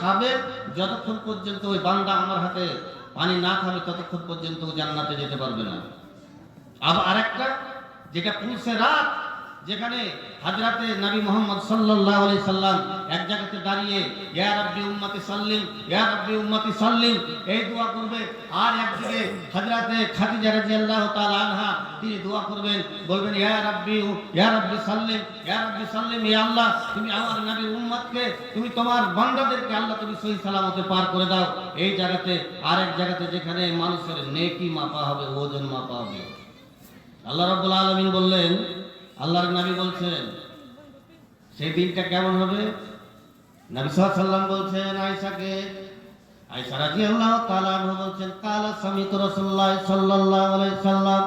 খাবে, যতক্ষণ পর্যন্ত ওই বান্দা আমার হাতে পানি না খাবে, ততক্ষণ পর্যন্ত জান্নাতে যেতে পারবে না। আবার আরেকটা, যেটা পুলসে রাত যেখানে হাজরাতে নবী মোহাম্মদ সাল্লাল্লাহু আলাইহি সাল্লাম এক জায়গাতে দাঁড়িয়ে, ইয়া রাব্বি উম্মতি সাল্লিম, ইয়া রাব্বি উম্মতি সাল্লিম, এই দোয়া করবে। আর একদিকে হাজরাতে খাদিজা রাদিয়াল্লাহু তাআলা আনহা, তিনি দোয়া করবেন, বলবেন, ইয়া রাব্বি ইয়া রাব্বি সাল্লিম, ইয়া রাব্বি সাল্লিম ইয়া আল্লাহ, তুমি আমার নবী উম্মতকে, তুমি তোমার বান্দাদেরকে আল্লাহ তুমি সহি সালামতে পার করে দাও। এই জায়গাতে, আরেক জায়গাতে যেখানে মানুষের নেকি মাপা হবে, ওজন মাপা হবে। আল্লাহ রাব্বুল আলামিন বললেন আল্লাহর নবী বলছেন সেই দিনটা কেমন হবে নবী সাল্লাম বলছেন আয়েশাকে আয়েশা রাদিয়াল্লাহু তাআলা আনহা বলছেন কালা সামিত রাসূলুল্লাহ সাল্লাল্লাহু আলাইহি সাল্লাম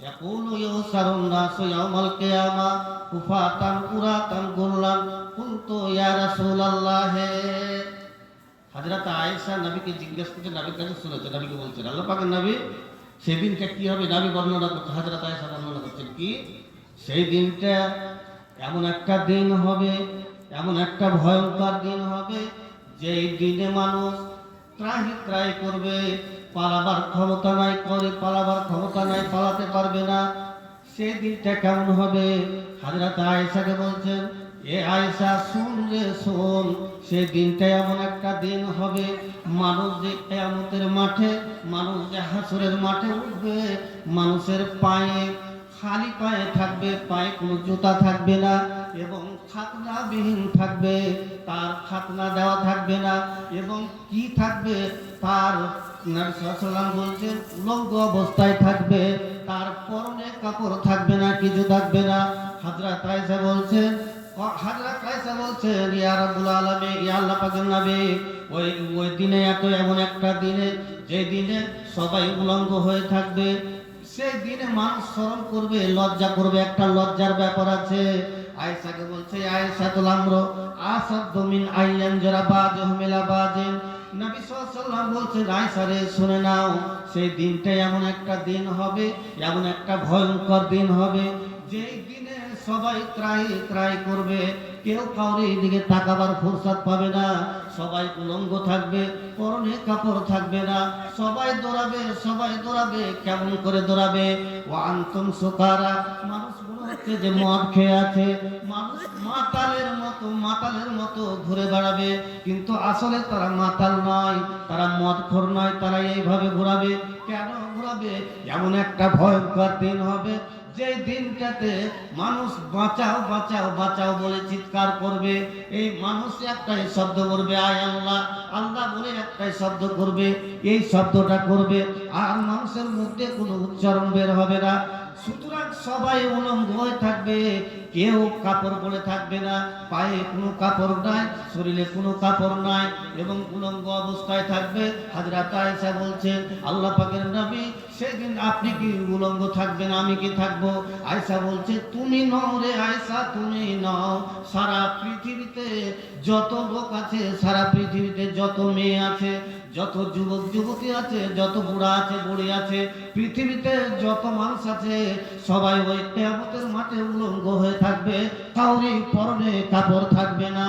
يقول يؤسر الناس يوم القيامة كفاة قراة غرلا قلت يا رسول الله হযরত আয়েশা নবীকে জিজ্ঞেস করছে নবীর কাছে শুনেছে নবীকে বলছেন আল্লাহ পাকের নবী সেদিনটা কি হবে নবী বর্ণনা করছে হযরত আয়েশা বর্ণনা করছেন কি সেই দিনটা এমন একটা দিন হবে, এমন একটা ভয়ঙ্কর দিন হবে, যেই দিনে মানুষ ত্রাহি ত্রাহি করবে, পালাবার ক্ষমতা নাই, করে পালাবার ক্ষমতা নাই, পালাতে পারবে না। সেই দিনটা কেমন হবে? হাজরাত আয়েশাকে বলছেন, এ আয়েশা, শুন রে, শোন, সেই দিনটা এমন একটা দিন হবে, মানুষ যে কেয়ামতের মাঠে, মানুষ যে হাসুরের মাঠে উঠবে, মানুষের পায়ে খালি পায়ে থাকবে, পায়ে কোনো জুতা থাকবে না এবং খাতনা বিহীন থাকবে, তার খাতনা দেওয়া থাকবে না এবং কি থাকবে তার নবী সাল্লাম বলছেন, উলঙ্গ অবস্থায় থাকবে, তার পরনে কাপড় থাকবে না, কিছু থাকবে না। হাজরা তাইসা বলছেন হাজরা তাইসা বলছেন, ইয়া রাব্বুল আলামিন, ইয়া আল্লাহ পাকের নবী, ওই ওই দিনে এত এমন একটা দিনে, যে দিনে সবাই উলঙ্গ হয়ে থাকবে সেই দিনে মানুষ স্মরণ করবে, লজ্জা করবে, একটা লজ্জার ব্যাপার আছে। আয়েশাকে বলছে আয়েশা তো লাম্র আসাদ মিন আইয়ান যারা বাজ হমেলা বাজেন। নবী সাল্লাল্লাহু বলছেন, আয়েশা রে, শুনে নাও, সেই দিনটা এমন একটা দিন হবে, এমন একটা ভয়ঙ্কর দিন হবে। যেই দিনে সবাই ত্রাই ত্রাই করবে, কেউ কাউরে দিকে তাকাবার ফুরসাদ পাবে না, সবাই উলঙ্গ থাকবে, পরনে কাপড় থাকবে না, সবাই দৌড়াবে সবাই দৌড়াবে, কেমন করে দৌড়াবে? ও আন্তম সুকারা মানুষ মনে হচ্ছে যে মদ খেয়ে আছে, মানুষ মাতালের মতো মাতালের মতো ঘুরে বেড়াবে, কিন্তু আসলে তারা মাতাল নয়, তারা মদ মদখোর নয়, তারা এইভাবে ঘোরাবে। কেন ঘোরাবে? এমন একটা ভয়ঙ্কর দিন হবে যে দিনটাতে মানুষ বাঁচাও বাঁচাও বাঁচাও বলে চিৎকার করবে, এই মানুষ একটাই শব্দ করবে, আয় আল্লাহ আল্লাহ বলে একটাই শব্দ করবে, এই শব্দটা করবে, আর মানুষের মধ্যে কোনো উচ্চারণ বের হবে না। সুতরাং সবাই উলঙ্গ হয়ে থাকবে কেউ কাপড় পরে থাকবে না, পায়ে কোনো কাপড় নাই, শরীরে কোনো কাপড় নাই এবং উলঙ্গ অবস্থায় থাকবে। হাজরা তাইসা বলছেন, আল্লাহ পাকের নবী, সেদিন আপনি কি উলঙ্গ থাকবেন, আমি কি থাকব? আয়সা বলছে, তুমি নও রে আয়সা তুমি নও। সারা পৃথিবীতে যত লোক আছে, সারা পৃথিবীতে যত মেয়ে আছে যত যুবক যুবতী আছে, যত বুড়া আছে, বুড়ি আছে, পৃথিবীতে যত মানুষ আছে, সবাই ওই কেয়ামতের মাঠে উলঙ্গ হয়ে থাকবে, কাউরি পরনে কাপড় থাকবে না।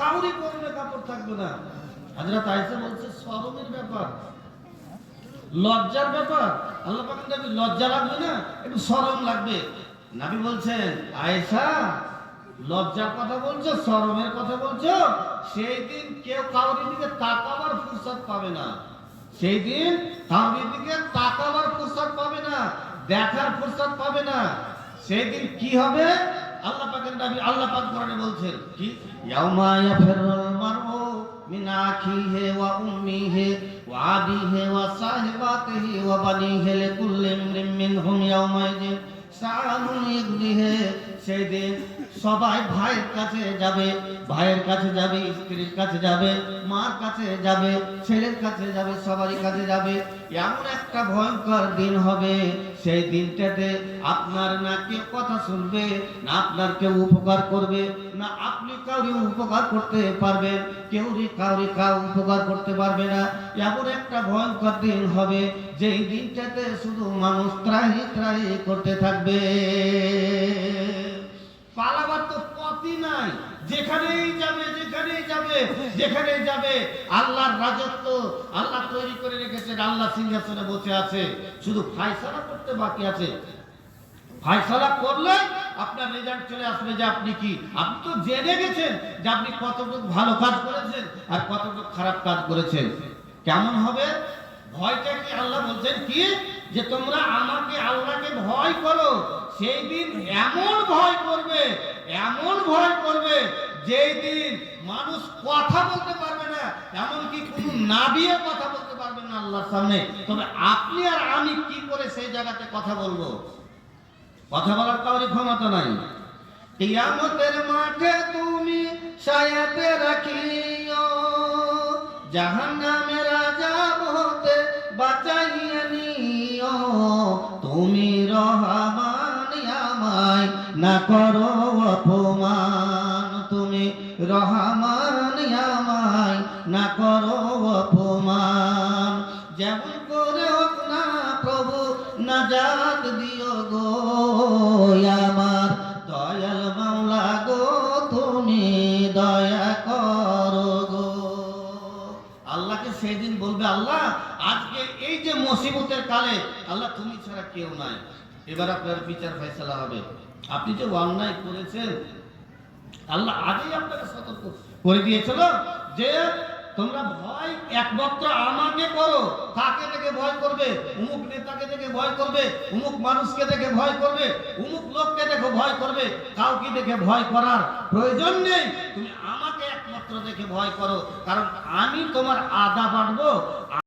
কাউরি পরনে কাপড় থাকবে না। হাজরত আয়েশা বলছে শরমের ব্যাপার। লজ্জার ব্যাপার। আল্লাহ পাক লজ্জা লাগবে না? একটু সরম লাগবে। নবী বলছেন, আয়েশা লজ্জার কথা বলছো, শরমের কথা বলছো, সেই দিন কেউ কাউরির দিকে তাকাবার ফুরসত পাবে না। সেই দিন কাউরির দিকে তাকাবার ফুরসত পাবে না, দেখার ফুরসত পাবে না। সেই দিন কি হবে? আল্লাহ পাকের নবী আল্লাহ পাক কোরআনে বলছেন, কি? ইয়াউমা ইয়াফিরুল মারউ মিন আখিহি ওয়া উম্মিহি ওয়া আবিহি ওয়া সাহিবাতিহি ওয়া বানিহি লিকুল্লি ইমরিন মিনহুম ইয়াউমাইযিন সাআনুন ইগনিহি সেই দিন সবাই ভাইয়ের কাছে যাবে, ভাইয়ের কাছে যাবে, স্ত্রীর কাছে যাবে, মার কাছে যাবে, ছেলের কাছে যাবে, সবারই কাছে যাবে। এমন একটা ভয়ঙ্কর দিন হবে। সেই দিনটাতে আপনার না কেউ কথা শুনবে, না আপনার কেউ উপকার করবে, না আপনি কাউরি উপকার করতে পারবেন কেউ কাউরি কাউ উপকার করতে পারবে না। এমন একটা ভয়ঙ্কর দিন হবে, যেই দিনটাতে শুধু মানুষ ত্রাহি ত্রাহি করতে থাকবে। পালাবার তো পথই নাই। নাই যেখানেই যাবে যেখানেই যাবে যেখানেই যাবে, আল্লাহর রাজত্ব আল্লাহ তৈরি করে রেখেছেন, আল্লাহ সিংহাসনে বসে আছে। শুধু ফায়সালা করতে বাকি আছে। ফায়সালা করলে আপনার রেজাল্ট চলে আসবে যে আপনি কি? আপনি তো জেনে গেছেন যে আপনি কতটুকু ভালো কাজ করেছেন আর কতটুকু খারাপ কাজ করেছেন। কেমন হবে? ভয়টা কি? আল্লাহ বলছেন কি? যে তোমরা আমাকে আল্লাহকে ভয় করো সেই দিন এমন ভয় করবে, এমন ভয় করবে যেই দিন মানুষ কথা বলতে পারবে না, এমনকি কোনো নাবিয়ে কথা বলতে পারবে না আল্লাহর সামনে। তবে আপনি আর আমি কি করে সেই জায়গাতে কথা বলব? কথা বলার কাউরি ক্ষমতা নাই। কিয়ামতের মাঠে তুমি সায়াতে রাখিও জাহান্নামের তুমি রহমান আমায় না করো অপমান। তুমি রহমান আমায় না করো অপমান। যেমন করে হোক না প্রভু, নাজাত দিও গো আমার। দয়াল মামলা গো, তুমি দয়া করো গো। আল্লাহকে সেই দিন বলবে, আল্লাহ, আজকে এই যে মুসিবতের কালে, আল্লাহ তুমি কেউ নাই। এবার আপনার বিচার ফয়সালা হবে। আপনি যে অন্যায় করেছেন, আল্লাহ আগেই আপনাকে সতর্ক করে দিয়েছিল যে তোমরা ভয়, একমাত্র আমাকে করো। কাকে দেখে ভয় করবে? উমুক নেতাকে দেখে ভয় করবে, উমুক মানুষকে দেখে ভয় করবে, উমুক লোককে দেখে ভয় করবে। কাউকে দেখে ভয় করার প্রয়োজন নেই। তুমি আমাকে একমাত্র দেখে ভয় করো, কারণ আমি তোমার আদা বাড়বো